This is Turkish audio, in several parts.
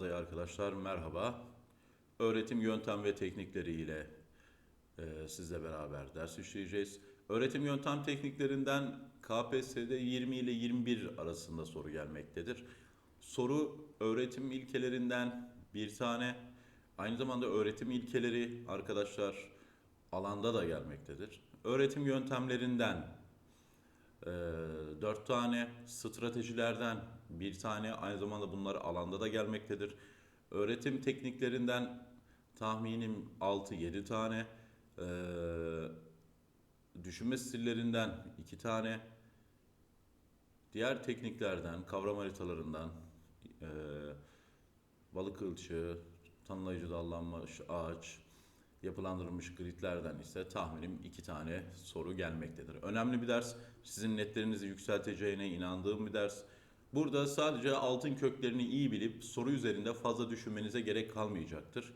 adayı arkadaşlar merhaba. Öğretim yöntem ve teknikleri ile e, sizle beraber ders işleyeceğiz. Öğretim yöntem tekniklerinden KPSS'de 20 ile 21 arasında soru gelmektedir. Soru öğretim ilkelerinden bir tane, aynı zamanda öğretim ilkeleri arkadaşlar alanda da gelmektedir. Öğretim yöntemlerinden ee, dört tane stratejilerden bir tane aynı zamanda bunlar alanda da gelmektedir. Öğretim tekniklerinden tahminim 6-7 tane, ee, düşünme stillerinden 2 tane, diğer tekniklerden, kavram haritalarından, ee, balık kılçığı, tanımlayıcı dallanmış ağaç, yapılandırılmış gridlerden ise tahminim iki tane soru gelmektedir. Önemli bir ders. Sizin netlerinizi yükselteceğine inandığım bir ders. Burada sadece altın köklerini iyi bilip soru üzerinde fazla düşünmenize gerek kalmayacaktır.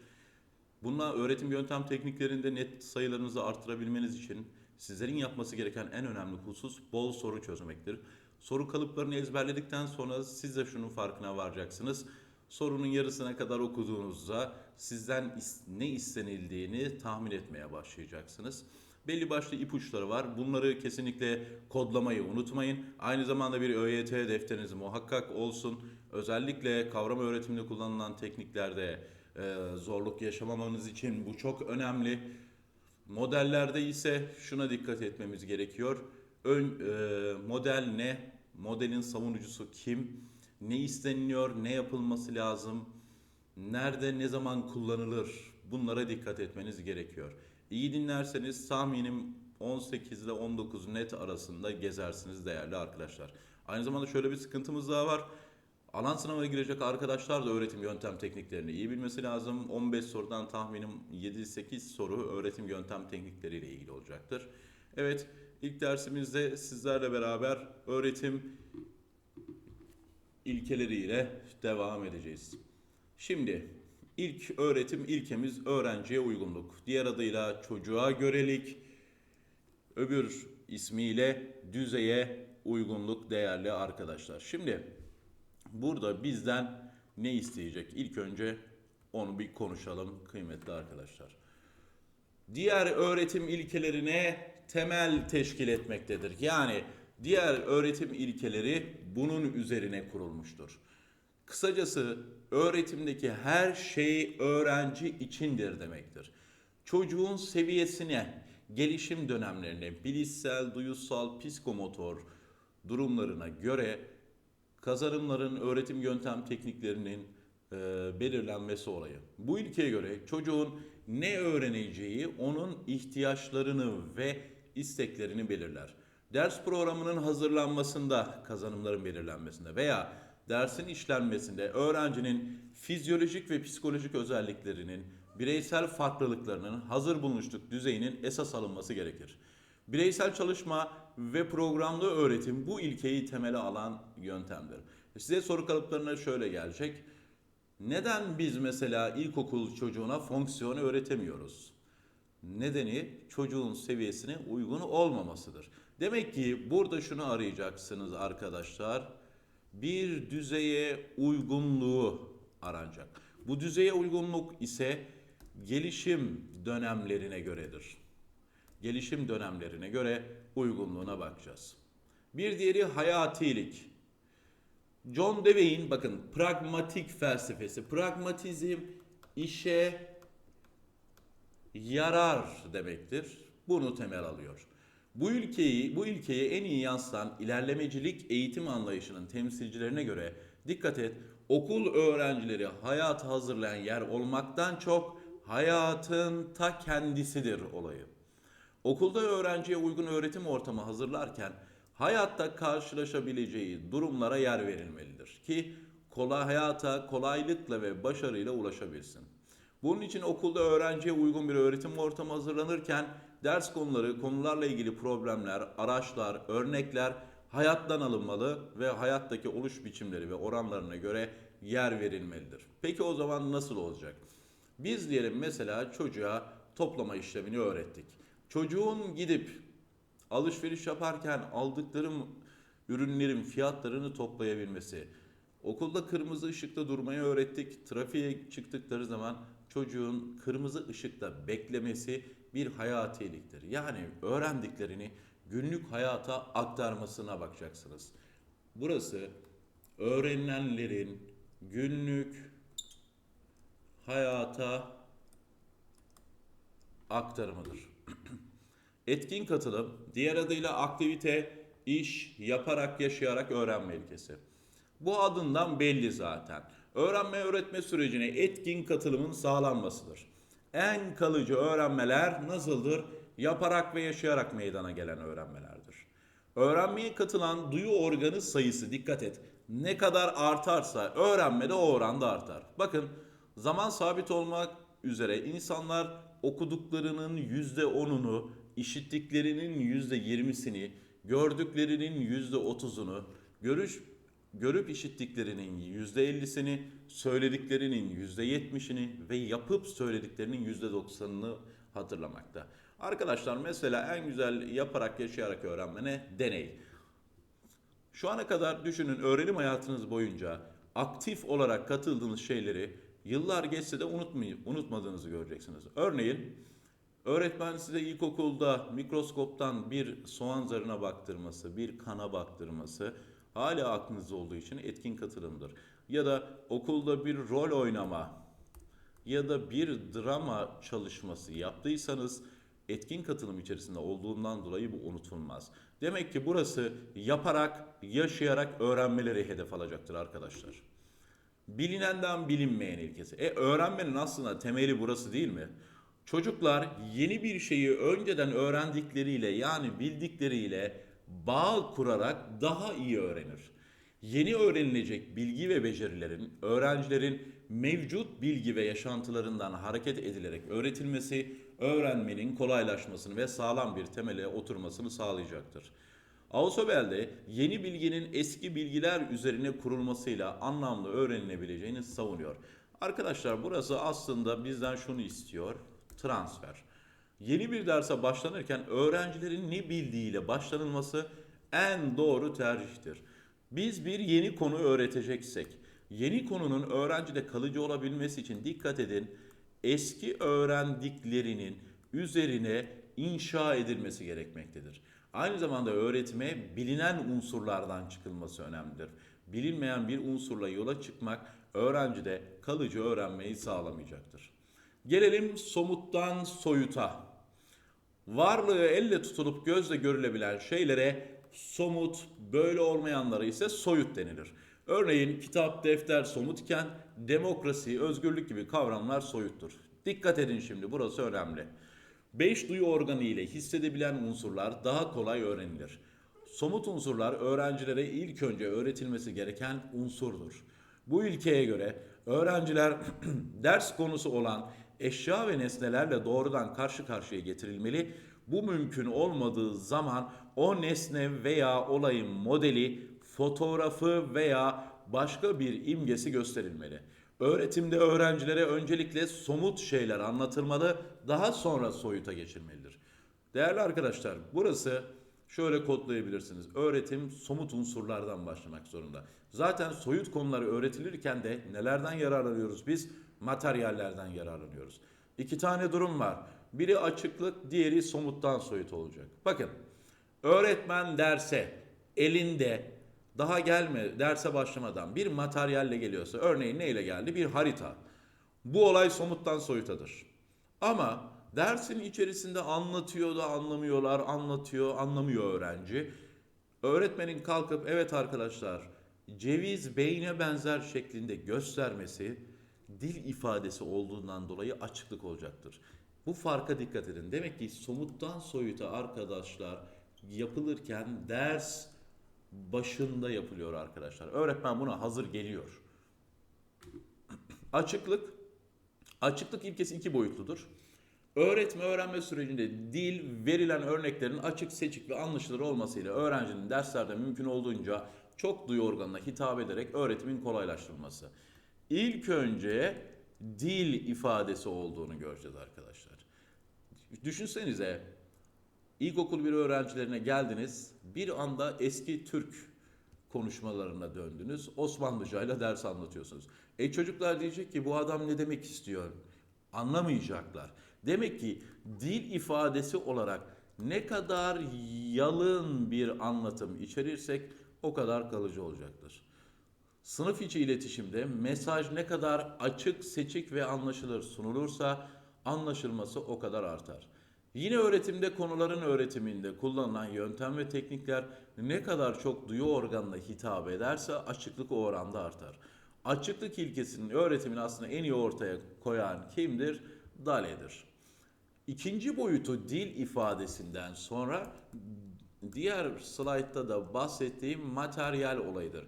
Bununla öğretim yöntem tekniklerinde net sayılarınızı artırabilmeniz için sizlerin yapması gereken en önemli husus bol soru çözmektir. Soru kalıplarını ezberledikten sonra siz de şunun farkına varacaksınız. Sorunun yarısına kadar okuduğunuzda sizden ne istenildiğini tahmin etmeye başlayacaksınız. Belli başlı ipuçları var. Bunları kesinlikle kodlamayı unutmayın. Aynı zamanda bir ÖYT defteriniz muhakkak olsun. Özellikle kavram öğretiminde kullanılan tekniklerde e, zorluk yaşamamanız için bu çok önemli. Modellerde ise şuna dikkat etmemiz gerekiyor. Ön e, model ne? Modelin savunucusu kim? Ne isteniliyor? Ne yapılması lazım? Nerede ne zaman kullanılır? Bunlara dikkat etmeniz gerekiyor. İyi dinlerseniz tahminim 18 ile 19 net arasında gezersiniz değerli arkadaşlar. Aynı zamanda şöyle bir sıkıntımız daha var. Alan sınavına girecek arkadaşlar da öğretim yöntem tekniklerini iyi bilmesi lazım. 15 sorudan tahminim 7-8 soru öğretim yöntem teknikleriyle ilgili olacaktır. Evet, ilk dersimizde sizlerle beraber öğretim ilkeleriyle devam edeceğiz. Şimdi ilk öğretim ilkemiz öğrenciye uygunluk. Diğer adıyla çocuğa görelik, öbür ismiyle düzeye uygunluk değerli arkadaşlar. Şimdi burada bizden ne isteyecek? İlk önce onu bir konuşalım kıymetli arkadaşlar. Diğer öğretim ilkelerine temel teşkil etmektedir. Yani diğer öğretim ilkeleri bunun üzerine kurulmuştur. Kısacası öğretimdeki her şey öğrenci içindir demektir. Çocuğun seviyesine, gelişim dönemlerine, bilişsel, duyusal, psikomotor durumlarına göre kazanımların öğretim yöntem tekniklerinin e, belirlenmesi olayı. Bu ilkeye göre çocuğun ne öğreneceği onun ihtiyaçlarını ve isteklerini belirler. Ders programının hazırlanmasında, kazanımların belirlenmesinde veya dersin işlenmesinde öğrencinin fizyolojik ve psikolojik özelliklerinin, bireysel farklılıklarının hazır bulunuşluk düzeyinin esas alınması gerekir. Bireysel çalışma ve programlı öğretim bu ilkeyi temele alan yöntemdir. Size soru kalıplarına şöyle gelecek. Neden biz mesela ilkokul çocuğuna fonksiyon öğretemiyoruz? Nedeni çocuğun seviyesine uygun olmamasıdır. Demek ki burada şunu arayacaksınız arkadaşlar. Bir düzeye uygunluğu aranacak. Bu düzeye uygunluk ise gelişim dönemlerine göredir. Gelişim dönemlerine göre uygunluğuna bakacağız. Bir diğeri hayatilik. John Dewey'in bakın pragmatik felsefesi. Pragmatizm işe yarar demektir. Bunu temel alıyor. Bu ülkeyi, bu ilkeyi en iyi yansıtan ilerlemecilik eğitim anlayışının temsilcilerine göre dikkat et, okul öğrencileri hayat hazırlayan yer olmaktan çok hayatın ta kendisidir olayı. Okulda öğrenciye uygun öğretim ortamı hazırlarken hayatta karşılaşabileceği durumlara yer verilmelidir ki kolay hayata kolaylıkla ve başarıyla ulaşabilsin. Bunun için okulda öğrenciye uygun bir öğretim ortamı hazırlanırken ders konuları, konularla ilgili problemler, araçlar, örnekler hayattan alınmalı ve hayattaki oluş biçimleri ve oranlarına göre yer verilmelidir. Peki o zaman nasıl olacak? Biz diyelim mesela çocuğa toplama işlemini öğrettik. Çocuğun gidip alışveriş yaparken aldıkları ürünlerin fiyatlarını toplayabilmesi, Okulda kırmızı ışıkta durmayı öğrettik. Trafiğe çıktıkları zaman çocuğun kırmızı ışıkta beklemesi bir hayatiliktir. Yani öğrendiklerini günlük hayata aktarmasına bakacaksınız. Burası öğrenilenlerin günlük hayata aktarımıdır. Etkin katılım, diğer adıyla aktivite, iş, yaparak, yaşayarak öğrenme ilkesi. Bu adından belli zaten. Öğrenme öğretme sürecine etkin katılımın sağlanmasıdır. En kalıcı öğrenmeler nasıldır? Yaparak ve yaşayarak meydana gelen öğrenmelerdir. Öğrenmeye katılan duyu organı sayısı dikkat et. Ne kadar artarsa öğrenme de o oranda artar. Bakın zaman sabit olmak üzere insanlar okuduklarının yüzde onunu, işittiklerinin yüzde yirmisini, gördüklerinin yüzde otuzunu, görüş görüp işittiklerinin yüzde ellisini, söylediklerinin yüzde yetmişini ve yapıp söylediklerinin yüzde doksanını hatırlamakta. Arkadaşlar mesela en güzel yaparak yaşayarak öğrenme ne? Deney. Şu ana kadar düşünün öğrenim hayatınız boyunca aktif olarak katıldığınız şeyleri yıllar geçse de unutmay- unutmadığınızı göreceksiniz. Örneğin öğretmen size ilkokulda mikroskoptan bir soğan zarına baktırması, bir kana baktırması hala aklınızda olduğu için etkin katılımdır. Ya da okulda bir rol oynama ya da bir drama çalışması yaptıysanız etkin katılım içerisinde olduğundan dolayı bu unutulmaz. Demek ki burası yaparak, yaşayarak öğrenmeleri hedef alacaktır arkadaşlar. Bilinenden bilinmeyen ilkesi. E öğrenmenin aslında temeli burası değil mi? Çocuklar yeni bir şeyi önceden öğrendikleriyle yani bildikleriyle bağ kurarak daha iyi öğrenir. Yeni öğrenilecek bilgi ve becerilerin öğrencilerin mevcut bilgi ve yaşantılarından hareket edilerek öğretilmesi, öğrenmenin kolaylaşmasını ve sağlam bir temele oturmasını sağlayacaktır. Ausubel'de yeni bilginin eski bilgiler üzerine kurulmasıyla anlamlı öğrenilebileceğini savunuyor. Arkadaşlar burası aslında bizden şunu istiyor. Transfer. Yeni bir derse başlanırken öğrencilerin ne bildiğiyle başlanılması en doğru tercihtir. Biz bir yeni konu öğreteceksek, yeni konunun öğrencide kalıcı olabilmesi için dikkat edin, eski öğrendiklerinin üzerine inşa edilmesi gerekmektedir. Aynı zamanda öğretime bilinen unsurlardan çıkılması önemlidir. Bilinmeyen bir unsurla yola çıkmak öğrencide kalıcı öğrenmeyi sağlamayacaktır. Gelelim somuttan soyuta. Varlığı elle tutulup gözle görülebilen şeylere somut, böyle olmayanlara ise soyut denilir. Örneğin kitap, defter somut iken demokrasi, özgürlük gibi kavramlar soyuttur. Dikkat edin şimdi burası önemli. Beş duyu organı ile hissedebilen unsurlar daha kolay öğrenilir. Somut unsurlar öğrencilere ilk önce öğretilmesi gereken unsurdur. Bu ilkeye göre öğrenciler ders konusu olan eşya ve nesnelerle doğrudan karşı karşıya getirilmeli. Bu mümkün olmadığı zaman o nesne veya olayın modeli, fotoğrafı veya başka bir imgesi gösterilmeli. Öğretimde öğrencilere öncelikle somut şeyler anlatılmalı, daha sonra soyuta geçilmelidir. Değerli arkadaşlar, burası şöyle kodlayabilirsiniz. Öğretim somut unsurlardan başlamak zorunda. Zaten soyut konuları öğretilirken de nelerden yararlanıyoruz biz? Materyallerden yararlanıyoruz. İki tane durum var. Biri açıklık, diğeri somuttan soyut olacak. Bakın, öğretmen derse elinde daha gelme derse başlamadan bir materyalle geliyorsa, örneğin neyle geldi? Bir harita. Bu olay somuttan soyutadır. Ama dersin içerisinde anlatıyor da anlamıyorlar, anlatıyor, anlamıyor öğrenci. Öğretmenin kalkıp evet arkadaşlar ceviz beyne benzer şeklinde göstermesi dil ifadesi olduğundan dolayı açıklık olacaktır. Bu farka dikkat edin. Demek ki somuttan soyuta arkadaşlar yapılırken ders başında yapılıyor arkadaşlar. Öğretmen buna hazır geliyor. Açıklık. Açıklık ilkesi iki boyutludur. Öğretme öğrenme sürecinde dil verilen örneklerin açık, seçik ve anlaşılır olmasıyla öğrencinin derslerde mümkün olduğunca çok duyu organına hitap ederek öğretimin kolaylaştırılması. İlk önce dil ifadesi olduğunu göreceğiz arkadaşlar. Düşünsenize ilkokul bir öğrencilerine geldiniz bir anda eski Türk konuşmalarına döndünüz. Osmanlıcayla ders anlatıyorsunuz. E çocuklar diyecek ki bu adam ne demek istiyor? Anlamayacaklar. Demek ki dil ifadesi olarak ne kadar yalın bir anlatım içerirsek o kadar kalıcı olacaktır. Sınıf içi iletişimde mesaj ne kadar açık, seçik ve anlaşılır sunulursa anlaşılması o kadar artar. Yine öğretimde konuların öğretiminde kullanılan yöntem ve teknikler ne kadar çok duyu organına hitap ederse açıklık o oranda artar. Açıklık ilkesinin öğretimini aslında en iyi ortaya koyan kimdir? Dale'dir. İkinci boyutu dil ifadesinden sonra diğer slaytta da bahsettiğim materyal olayıdır.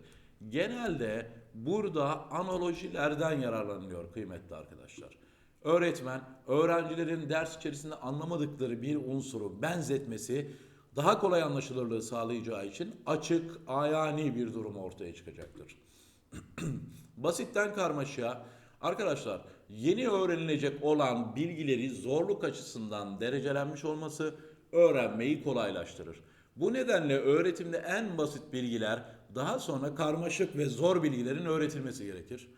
Genelde burada analojilerden yararlanılıyor kıymetli arkadaşlar. Öğretmen, öğrencilerin ders içerisinde anlamadıkları bir unsuru benzetmesi daha kolay anlaşılırlığı sağlayacağı için açık, ayani bir durum ortaya çıkacaktır. Basitten karmaşa. Arkadaşlar yeni öğrenilecek olan bilgileri zorluk açısından derecelenmiş olması öğrenmeyi kolaylaştırır. Bu nedenle öğretimde en basit bilgiler daha sonra karmaşık ve zor bilgilerin öğretilmesi gerekir.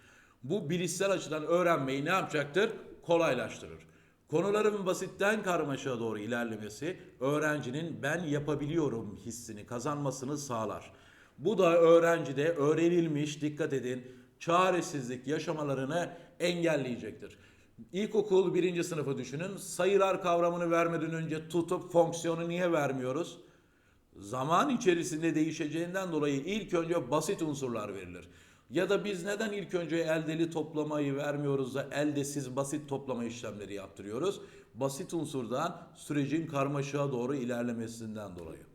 Bu bilişsel açıdan öğrenmeyi ne yapacaktır? Kolaylaştırır. Konuların basitten karmaşaya doğru ilerlemesi öğrencinin ben yapabiliyorum hissini kazanmasını sağlar. Bu da öğrencide öğrenilmiş, dikkat edin, çaresizlik yaşamalarını engelleyecektir. İlkokul birinci sınıfı düşünün. Sayılar kavramını vermeden önce tutup fonksiyonu niye vermiyoruz? Zaman içerisinde değişeceğinden dolayı ilk önce basit unsurlar verilir. Ya da biz neden ilk önce eldeli toplamayı vermiyoruz da eldesiz basit toplama işlemleri yaptırıyoruz? Basit unsurdan sürecin karmaşığa doğru ilerlemesinden dolayı.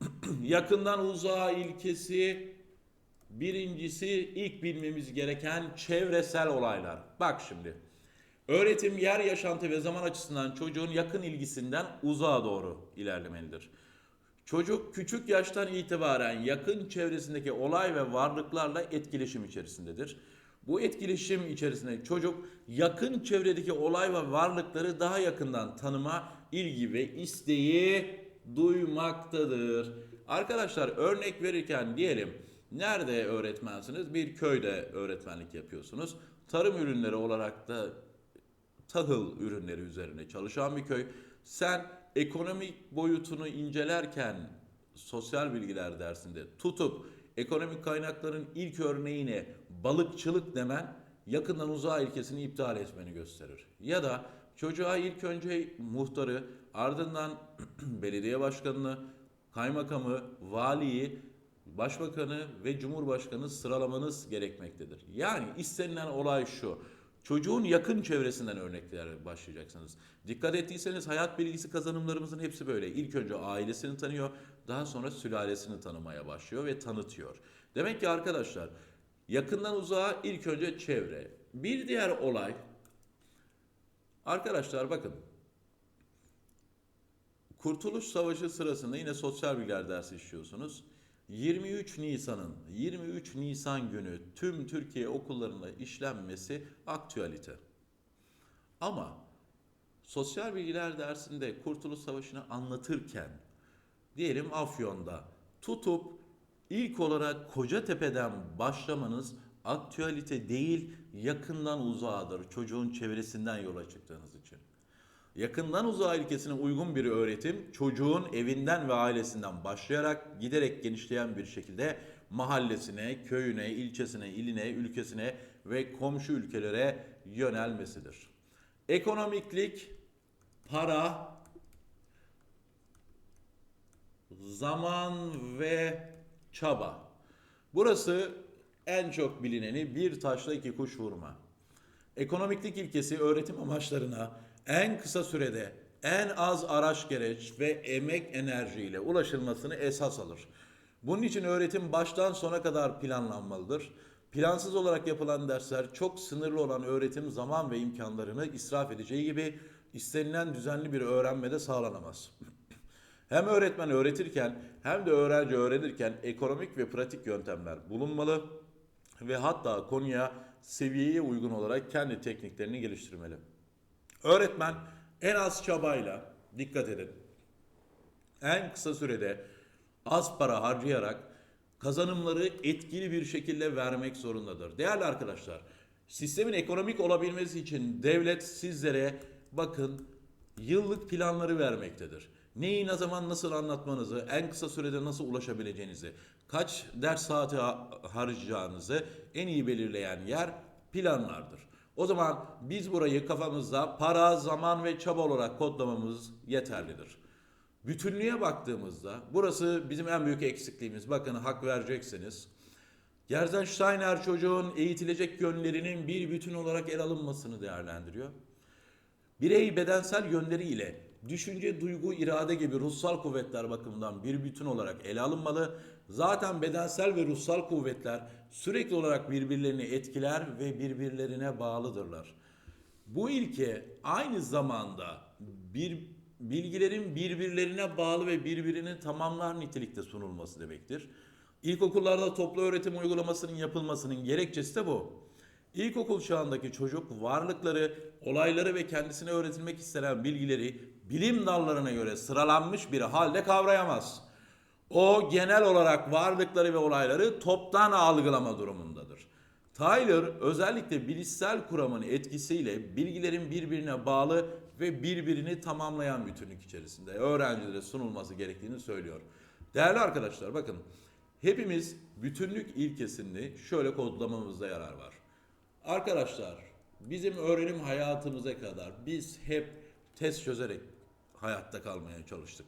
Yakından uzağa ilkesi birincisi ilk bilmemiz gereken çevresel olaylar. Bak şimdi. Öğretim yer yaşantı ve zaman açısından çocuğun yakın ilgisinden uzağa doğru ilerlemelidir. Çocuk küçük yaştan itibaren yakın çevresindeki olay ve varlıklarla etkileşim içerisindedir. Bu etkileşim içerisinde çocuk yakın çevredeki olay ve varlıkları daha yakından tanıma, ilgi ve isteği duymaktadır. Arkadaşlar örnek verirken diyelim nerede öğretmensiniz? Bir köyde öğretmenlik yapıyorsunuz. Tarım ürünleri olarak da tahıl ürünleri üzerine çalışan bir köy. Sen ekonomik boyutunu incelerken sosyal bilgiler dersinde tutup ekonomik kaynakların ilk örneğine balıkçılık demen yakından uzağa ilkesini iptal etmeni gösterir. Ya da çocuğa ilk önce muhtarı ardından belediye başkanını, kaymakamı, valiyi, başbakanı ve cumhurbaşkanı sıralamanız gerekmektedir. Yani istenilen olay şu. Çocuğun yakın çevresinden örnekler başlayacaksınız. Dikkat ettiyseniz hayat bilgisi kazanımlarımızın hepsi böyle. İlk önce ailesini tanıyor, daha sonra sülalesini tanımaya başlıyor ve tanıtıyor. Demek ki arkadaşlar yakından uzağa ilk önce çevre. Bir diğer olay arkadaşlar bakın Kurtuluş Savaşı sırasında yine sosyal bilgiler dersi işliyorsunuz. 23 Nisan'ın 23 Nisan günü tüm Türkiye okullarında işlenmesi aktüelite. Ama sosyal bilgiler dersinde Kurtuluş Savaşı'nı anlatırken diyelim Afyon'da tutup ilk olarak Kocatepe'den başlamanız aktüelite değil yakından uzağıdır çocuğun çevresinden yola çıktığınız için. Yakından uzağa ilkesine uygun bir öğretim çocuğun evinden ve ailesinden başlayarak giderek genişleyen bir şekilde mahallesine, köyüne, ilçesine, iline, ülkesine ve komşu ülkelere yönelmesidir. Ekonomiklik, para, zaman ve çaba. Burası en çok bilineni bir taşla iki kuş vurma. Ekonomiklik ilkesi öğretim amaçlarına en kısa sürede en az araç gereç ve emek enerjiyle ulaşılmasını esas alır. Bunun için öğretim baştan sona kadar planlanmalıdır. Plansız olarak yapılan dersler çok sınırlı olan öğretim zaman ve imkanlarını israf edeceği gibi istenilen düzenli bir öğrenmede sağlanamaz. Hem öğretmen öğretirken hem de öğrenci öğrenirken ekonomik ve pratik yöntemler bulunmalı ve hatta konuya seviyeye uygun olarak kendi tekniklerini geliştirmeli. Öğretmen en az çabayla, dikkat edin, en kısa sürede az para harcayarak kazanımları etkili bir şekilde vermek zorundadır. Değerli arkadaşlar, sistemin ekonomik olabilmesi için devlet sizlere bakın yıllık planları vermektedir. Neyi ne zaman nasıl anlatmanızı, en kısa sürede nasıl ulaşabileceğinizi, kaç ders saati ha- harcayacağınızı en iyi belirleyen yer planlardır. O zaman biz burayı kafamızda para, zaman ve çaba olarak kodlamamız yeterlidir. Bütünlüğe baktığımızda burası bizim en büyük eksikliğimiz. Bakın hak vereceksiniz. Gerzensteiner çocuğun eğitilecek yönlerinin bir bütün olarak ele alınmasını değerlendiriyor. Birey bedensel yönleriyle düşünce, duygu, irade gibi ruhsal kuvvetler bakımından bir bütün olarak ele alınmalı. Zaten bedensel ve ruhsal kuvvetler sürekli olarak birbirlerini etkiler ve birbirlerine bağlıdırlar. Bu ilke aynı zamanda bir bilgilerin birbirlerine bağlı ve birbirini tamamlar nitelikte sunulması demektir. İlkokullarda toplu öğretim uygulamasının yapılmasının gerekçesi de bu. İlkokul çağındaki çocuk varlıkları, olayları ve kendisine öğretilmek istenen bilgileri bilim dallarına göre sıralanmış bir halde kavrayamaz. O genel olarak varlıkları ve olayları toptan algılama durumundadır. Tyler özellikle bilişsel kuramın etkisiyle bilgilerin birbirine bağlı ve birbirini tamamlayan bütünlük içerisinde öğrencilere sunulması gerektiğini söylüyor. Değerli arkadaşlar bakın hepimiz bütünlük ilkesini şöyle kodlamamızda yarar var. Arkadaşlar bizim öğrenim hayatımıza kadar biz hep test çözerek hayatta kalmaya çalıştık.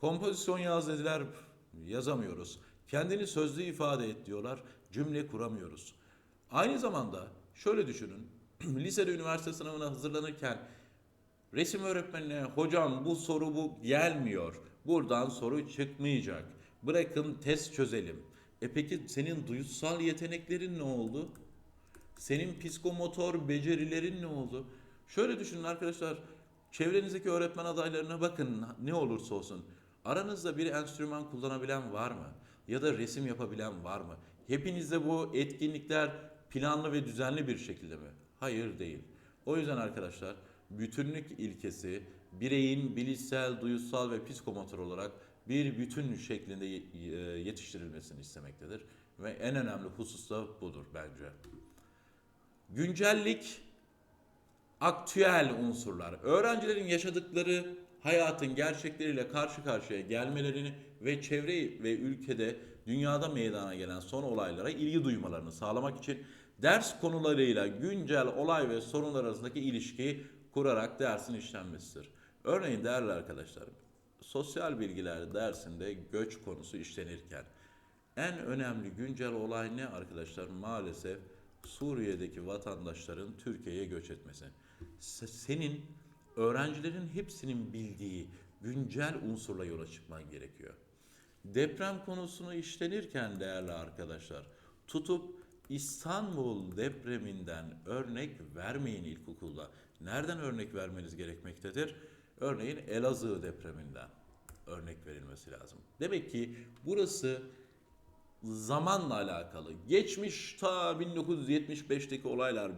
Kompozisyon yaz dediler, yazamıyoruz. Kendini sözlü ifade et diyorlar, cümle kuramıyoruz. Aynı zamanda şöyle düşünün, lisede üniversite sınavına hazırlanırken resim öğretmenine hocam bu soru bu gelmiyor, buradan soru çıkmayacak, bırakın test çözelim. E peki senin duysal yeteneklerin ne oldu? Senin psikomotor becerilerin ne oldu? Şöyle düşünün arkadaşlar. Çevrenizdeki öğretmen adaylarına bakın ne olursa olsun. Aranızda bir enstrüman kullanabilen var mı? Ya da resim yapabilen var mı? Hepinizde bu etkinlikler planlı ve düzenli bir şekilde mi? Hayır değil. O yüzden arkadaşlar bütünlük ilkesi bireyin bilişsel, duyusal ve psikomotor olarak bir bütün şeklinde e, yetiştirilmesini istemektedir. Ve en önemli husus da budur bence. Güncellik, aktüel unsurlar. Öğrencilerin yaşadıkları hayatın gerçekleriyle karşı karşıya gelmelerini ve çevre ve ülkede dünyada meydana gelen son olaylara ilgi duymalarını sağlamak için ders konularıyla güncel olay ve sorunlar arasındaki ilişkiyi kurarak dersin işlenmesidir. Örneğin değerli arkadaşlarım, sosyal bilgiler dersinde göç konusu işlenirken en önemli güncel olay ne arkadaşlar? Maalesef Suriye'deki vatandaşların Türkiye'ye göç etmesi. Se- Senin öğrencilerin hepsinin bildiği güncel unsurla yola çıkman gerekiyor. Deprem konusunu işlenirken değerli arkadaşlar tutup İstanbul depreminden örnek vermeyin ilkokulda. Nereden örnek vermeniz gerekmektedir? Örneğin Elazığ depreminden örnek verilmesi lazım. Demek ki burası zamanla alakalı. Geçmiş ta 1975'teki olaylar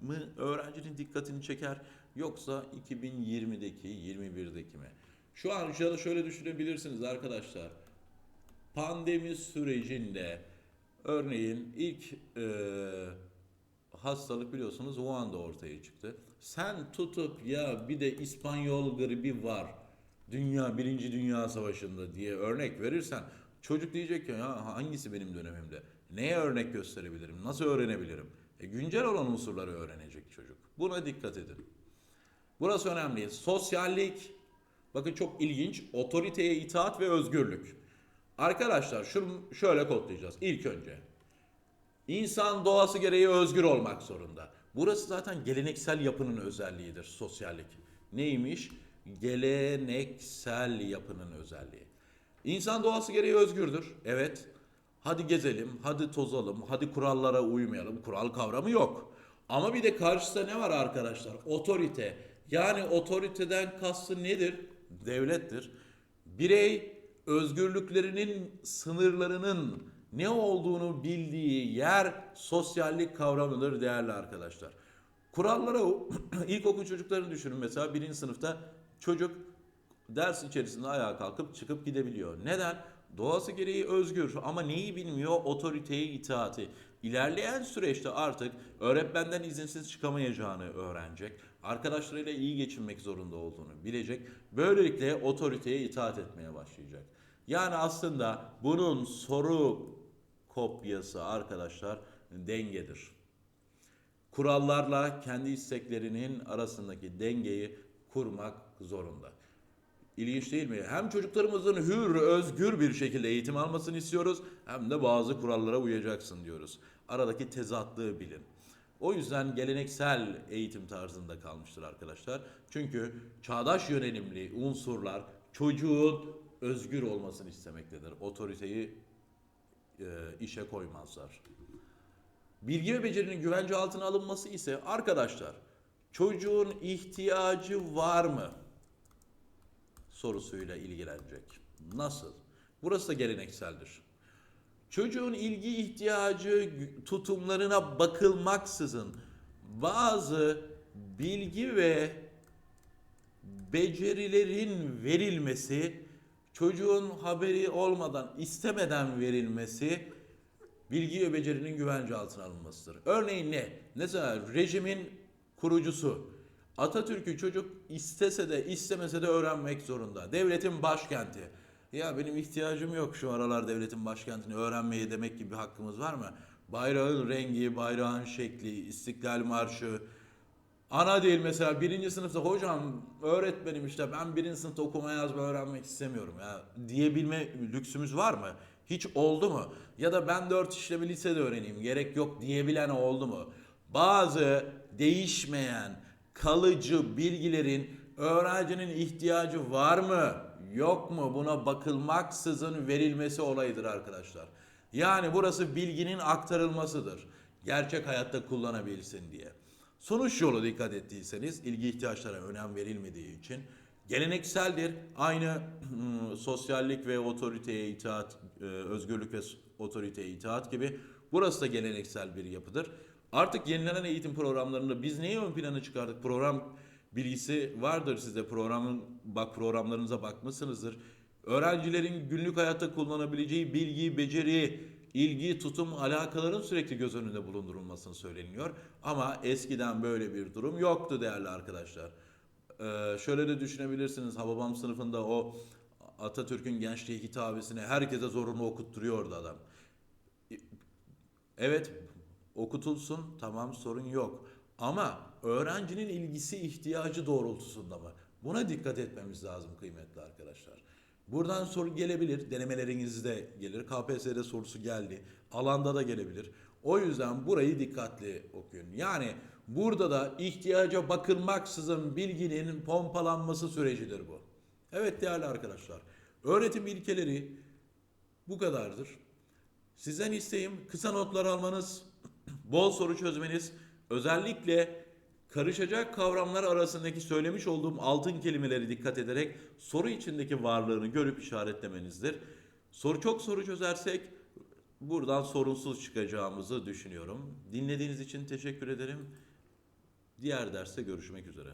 mı öğrencinin dikkatini çeker yoksa 2020'deki 21'deki mi? Şu an da şöyle düşünebilirsiniz arkadaşlar. Pandemi sürecinde örneğin ilk eee, hastalık biliyorsunuz Wuhan'da ortaya çıktı. Sen tutup ya bir de İspanyol gribi var. Dünya Birinci Dünya Savaşı'nda diye örnek verirsen çocuk diyecek ki ya hangisi benim dönemimde? Neye örnek gösterebilirim? Nasıl öğrenebilirim? E, güncel olan unsurları öğrenecek çocuk. Buna dikkat edin. Burası önemli. Sosyallik, bakın çok ilginç, otoriteye itaat ve özgürlük. Arkadaşlar şunu şöyle kodlayacağız ilk önce. İnsan doğası gereği özgür olmak zorunda. Burası zaten geleneksel yapının özelliğidir sosyallik. Neymiş? Geleneksel yapının özelliği. İnsan doğası gereği özgürdür. Evet. Hadi gezelim, hadi tozalım, hadi kurallara uymayalım. Kural kavramı yok. Ama bir de karşısında ne var arkadaşlar? Otorite. Yani otoriteden kastı nedir? Devlettir. Birey özgürlüklerinin sınırlarının ne olduğunu bildiği yer sosyallik kavramıdır değerli arkadaşlar. Kurallara ilkokul çocuklarını düşünün mesela birinci sınıfta çocuk ders içerisinde ayağa kalkıp çıkıp gidebiliyor. Neden? Doğası gereği özgür ama neyi bilmiyor? Otoriteye itaati. İlerleyen süreçte artık öğretmenden izinsiz çıkamayacağını öğrenecek. Arkadaşlarıyla iyi geçinmek zorunda olduğunu bilecek. Böylelikle otoriteye itaat etmeye başlayacak. Yani aslında bunun soru kopyası arkadaşlar dengedir kurallarla kendi isteklerinin arasındaki dengeyi kurmak zorunda. İlginç değil mi? Hem çocuklarımızın hür, özgür bir şekilde eğitim almasını istiyoruz hem de bazı kurallara uyacaksın diyoruz. Aradaki tezatlığı bilin. O yüzden geleneksel eğitim tarzında kalmıştır arkadaşlar. Çünkü çağdaş yönelimli unsurlar çocuğun özgür olmasını istemektedir. Otoriteyi e, işe koymazlar. Bilgi ve becerinin güvence altına alınması ise arkadaşlar çocuğun ihtiyacı var mı sorusuyla ilgilenecek. Nasıl? Burası da gelenekseldir. Çocuğun ilgi ihtiyacı tutumlarına bakılmaksızın bazı bilgi ve becerilerin verilmesi çocuğun haberi olmadan istemeden verilmesi bilgi ve becerinin güvence altına alınmasıdır. Örneğin ne? Mesela rejimin kurucusu Atatürk'ü çocuk istese de istemese de öğrenmek zorunda. Devletin başkenti. Ya benim ihtiyacım yok şu aralar devletin başkentini öğrenmeye demek gibi hakkımız var mı? Bayrağın rengi, bayrağın şekli, İstiklal Marşı, Ana değil mesela birinci sınıfta hocam öğretmenim işte ben birinci sınıfta okuma yazma öğrenmek istemiyorum ya diyebilme lüksümüz var mı? Hiç oldu mu? Ya da ben dört işlemi lisede öğreneyim gerek yok diyebilen oldu mu? Bazı değişmeyen kalıcı bilgilerin öğrencinin ihtiyacı var mı yok mu buna bakılmaksızın verilmesi olayıdır arkadaşlar. Yani burası bilginin aktarılmasıdır. Gerçek hayatta kullanabilsin diye. Sonuç yolu dikkat ettiyseniz ilgi ihtiyaçlara önem verilmediği için gelenekseldir. Aynı hmm, sosyallik ve otoriteye itaat, e, özgürlük ve otoriteye itaat gibi burası da geleneksel bir yapıdır. Artık yenilenen eğitim programlarında biz neyi ön plana çıkardık? Program bilgisi vardır sizde. Programın bak programlarınıza bakmışsınızdır. Öğrencilerin günlük hayatta kullanabileceği bilgi, beceri, ilgi, tutum, alakaların sürekli göz önünde bulundurulmasını söyleniyor. Ama eskiden böyle bir durum yoktu değerli arkadaşlar. Ee, şöyle de düşünebilirsiniz. Hababam sınıfında o Atatürk'ün gençliğe hitabesini herkese zorunlu okutturuyordu adam. Evet okutulsun tamam sorun yok. Ama öğrencinin ilgisi ihtiyacı doğrultusunda mı? Buna dikkat etmemiz lazım kıymetli arkadaşlar. Buradan soru gelebilir. Denemelerinizde gelir. KPSS'de sorusu geldi. Alanda da gelebilir. O yüzden burayı dikkatli okuyun. Yani burada da ihtiyaca bakılmaksızın bilginin pompalanması sürecidir bu. Evet değerli arkadaşlar. Öğretim ilkeleri bu kadardır. Sizden isteğim kısa notlar almanız, bol soru çözmeniz, özellikle karışacak kavramlar arasındaki söylemiş olduğum altın kelimeleri dikkat ederek soru içindeki varlığını görüp işaretlemenizdir. Soru çok soru çözersek buradan sorunsuz çıkacağımızı düşünüyorum. Dinlediğiniz için teşekkür ederim. Diğer derste görüşmek üzere.